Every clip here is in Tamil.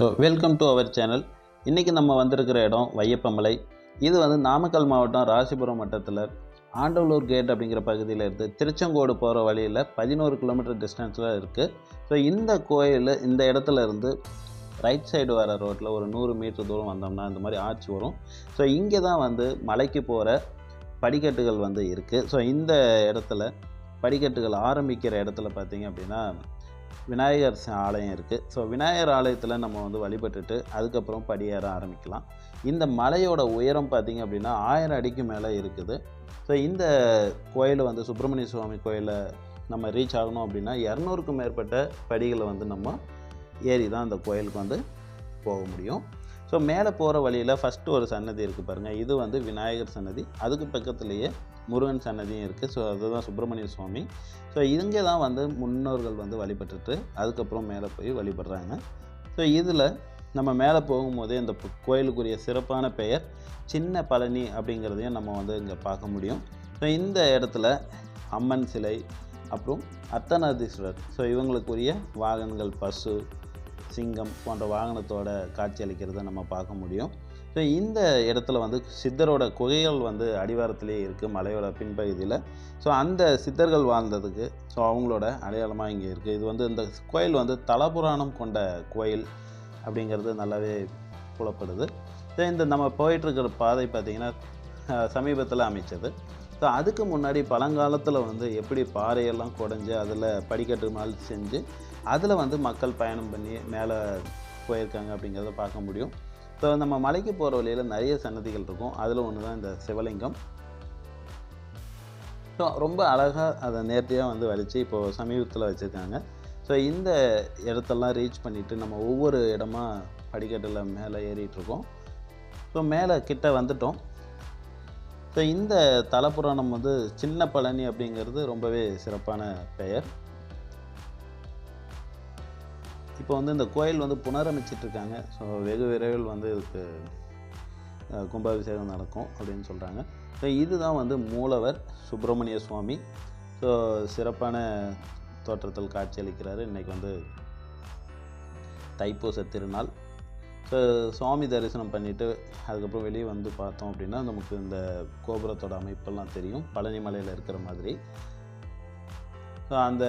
So welcome to our channel இன்றைக்கி நம்ம வந்திருக்கிற இடம் வையப்பமலை. இது வந்து நாமக்கல் மாவட்டம் ராசிபுரம் வட்டத்தில் ஆண்டவலூர் கேட் அப்படிங்கிற பகுதியில் இருந்து திருச்செங்கோடு போகிற வழியில் பதினோரு கிலோமீட்டர் டிஸ்டன்ஸில் இருக்குது ஸோ இந்த கோயில் இந்த இடத்துல இருந்து ரைட் சைடு வர ரோட்டில் ஒரு நூறு மீட்டர் தூரம் வந்தோம்னா இந்த மாதிரி ஆட்சி வரும். ஸோ இங்கே தான் வந்து மலைக்கு போகிற படிக்கட்டுகள் வந்து இருக்குது ஸோ இந்த இடத்துல படிக்கட்டுகள் ஆரம்பிக்கிற இடத்துல பார்த்தீங்க அப்படின்னா விநாயகர் ஆலயம் இருக்குது ஸோ விநாயகர் ஆலயத்தில் நம்ம வந்து வழிபட்டுட்டு அதுக்கப்புறம் படியேற ஆரம்பிக்கலாம். இந்த மலையோட உயரம் பார்த்தீங்க அப்படின்னா ஆயிரம் அடிக்கு மேலே இருக்குது. ஸோ இந்த கோயில் வந்து சுப்பிரமணிய சுவாமி கோயிலை நம்ம ரீச் ஆகணும் அப்படின்னா இரநூறுக்கும் மேற்பட்ட படிகளை வந்து நம்ம ஏறி தான் அந்த கோயிலுக்கு வந்து போக முடியும். ஸோ மேலே போகிற வழியில் ஃபஸ்ட்டு ஒரு சன்னதி இருக்குது பாருங்கள் இது வந்து விநாயகர் சன்னதி. அதுக்கு பக்கத்துலேயே முருகன் சன்னதியும் இருக்குது ஸோ அதுதான் சுப்பிரமணிய சுவாமி. ஸோ இங்கே தான் வந்து முன்னோர்கள் வந்து வழிபட்டுட்டு அதுக்கப்புறம் மேலே போய் வழிபடுறாங்க. ஸோ இதில் நம்ம மேலே போகும்போதே இந்த கோயிலுக்குரிய சிறப்பான பெயர் சின்ன பழனி அப்படிங்கிறதையும் நம்ம வந்து இங்கே பார்க்க முடியும். ஸோ இந்த இடத்துல அம்மன் சிலை அப்புறம் அர்த்தநாதீஸ்வரர். ஸோ இவங்களுக்குரிய வாகனங்கள் பசு சிங்கம் போன்ற வாகனத்தோட காட்சி அளிக்கிறத நம்ம பார்க்க முடியும். ஸோ இந்த இடத்துல வந்து சித்தரோட குகைகள் வந்து அடிவாரத்திலேயே இருக்குது மலையோட பின்பகுதியில். ஸோ அந்த சித்தர்கள் வாழ்ந்ததுக்கு ஸோ அவங்களோட அடையாளமாக இங்கே இருக்குது இது வந்து இந்த கோயில் வந்து தலபுராணம் கொண்ட கோயில் அப்படிங்கிறது நல்லாவே புலப்படுது. ஸோ இந்த நம்ம போயிட்டுருக்கிற பாதை பார்த்திங்கன்னா சமீபத்தில் அமைச்சது. ஸோ அதுக்கு முன்னாடி பழங்காலத்தில் வந்து எப்படி பாறையெல்லாம் குடஞ்சி அதில் படிக்கட்டு மாதிரி செஞ்சு அதில் வந்து மக்கள் பயணம் பண்ணி மேலே போயிருக்காங்க அப்படிங்கிறத பார்க்க முடியும். ஸோ நம்ம மலைக்கு போகிற வழியில் நிறைய சன்னதிகள் இருக்கும். அதில் ஒன்று தான் இந்த சிவலிங்கம். ஸோ ரொம்ப அழகாக அதை நேர்த்தியாக வந்து வலித்து இப்போது சமீபத்தில் வச்சுருக்காங்க. ஸோ இந்த இடத்தெல்லாம் ரீச் பண்ணிவிட்டு நம்ம ஒவ்வொரு இடமா படிக்கட்டில் மேலே ஏறிட்டுருக்கோம் ஸோ மேலே கிட்ட வந்துட்டோம். ஸோ இந்த தலப்புராணம் வந்து சின்ன பழனி அப்படிங்கிறது ரொம்பவே சிறப்பான பெயர். இப்போ வந்து இந்த கோயில் வந்து புனரமைச்சிட்ருக்காங்க. ஸோ வெகு விரைவில் வந்து இதுக்கு கும்பாபிஷேகம் நடக்கும் அப்படின்னு சொல்கிறாங்க ஸோ இதுதான் வந்து மூலவர் சுப்பிரமணிய சுவாமி. ஸோ சிறப்பான தோற்றத்தில் காட்சியளிக்கிறாரு. இன்றைக்கி வந்து தைப்பூச திருநாள். ஸோ சுவாமி தரிசனம் பண்ணிவிட்டு அதுக்கப்புறம் வெளியே வந்து பார்த்தோம் அப்படின்னா நமக்கு இந்த கோபுரத்தோட அமைப்பெல்லாம் தெரியும். பழனி மலையில் இருக்கிற மாதிரி. ஸோ அந்த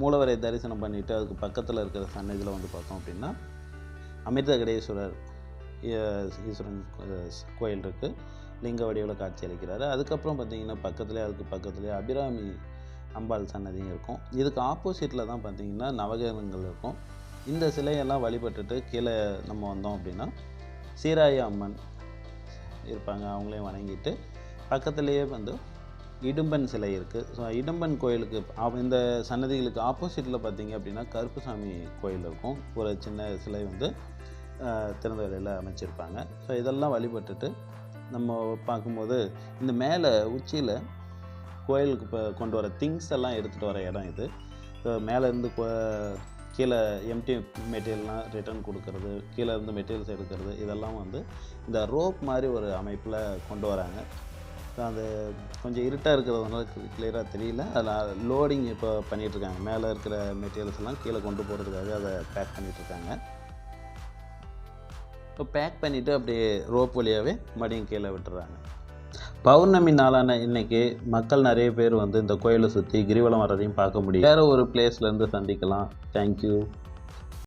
மூலவரை தரிசனம் பண்ணிவிட்டு அதுக்கு பக்கத்தில் இருக்கிற சன்னதியில் வந்து பார்த்தோம் அப்படின்னா அமிர்தகடேஸ்வரர் கடேஸ்வரர் ஈஸ்வரன் கோயில் இருக்குது லிங்க வடிவில் காட்சி அளிக்கிறாரு. அதுக்கப்புறம் பார்த்திங்கன்னா பக்கத்துலேயே அதுக்கு பக்கத்துலேயே அபிராமி அம்பாள் சன்னதியும் இருக்கும். இதுக்கு ஆப்போசிட்டில் தான் பார்த்திங்கன்னா நவகிரகங்கள் இருக்கும். இந்த சிலையெல்லாம் வழிபட்டுட்டு கீழே நம்ம வந்தோம் அப்படின்னா சீராய அம்மன் இருப்பாங்க. அவங்களையும் வணங்கிட்டு பக்கத்துலேயே வந்து இடும்பன் சிலை இருக்குது ஸோ இடும்பன் கோயிலுக்கு இந்த சன்னதிகளுக்கு ஆப்போசிட்டில் பார்த்தீங்க அப்படின்னா கருப்புசாமி கோயில் இருக்கும். ஒரு சின்ன சிலை வந்து ஆஹ், திறந்த அமைச்சிருப்பாங்க. ஸோ இதெல்லாம் வழிபட்டுட்டு நம்ம பார்க்கும்போது இந்த மேலே உச்சியில் கோயிலுக்கு இப்போ கொண்டு வர திங்ஸ் எல்லாம் எடுத்துகிட்டு வர இடம் இது. ஸோ மேலேருந்து கீழே எம்டி மெட்டீரியல்லாம் ரிட்டர்ன் கொடுக்கறது கீழே இருந்து மெட்டீரியல்ஸ் எடுக்கிறது இதெல்லாம் வந்து இந்த ரோப் மாதிரி ஒரு அமைப்பில் கொண்டு வராங்க. இப்போ அந்த கொஞ்சம் இருட்டாக இருக்கிறதுனால கிளியராக தெரியல. அதில் லோடிங் இப்போ பண்ணிகிட்ருக்காங்க மேலே இருக்கிற மெட்டீரியல்ஸ் எல்லாம் கீழே கொண்டு போகிறதுக்காக அதை பேக் பண்ணிகிட்ருக்காங்க இப்போ பேக் பண்ணிவிட்டு அப்படியே ரோப் வழியாகவே மறுபடியும் கீழே விட்டுறாங்க. பௌர்ணமி நாளான இன்னைக்கு மக்கள் நிறைய பேர் வந்து இந்த கோயிலை சுற்றி கிரிவலம் வர்றதையும் பார்க்க முடியும். வேறு ஒரு பிளேஸ்லேருந்து சந்திக்கலாம். தேங்க்யூ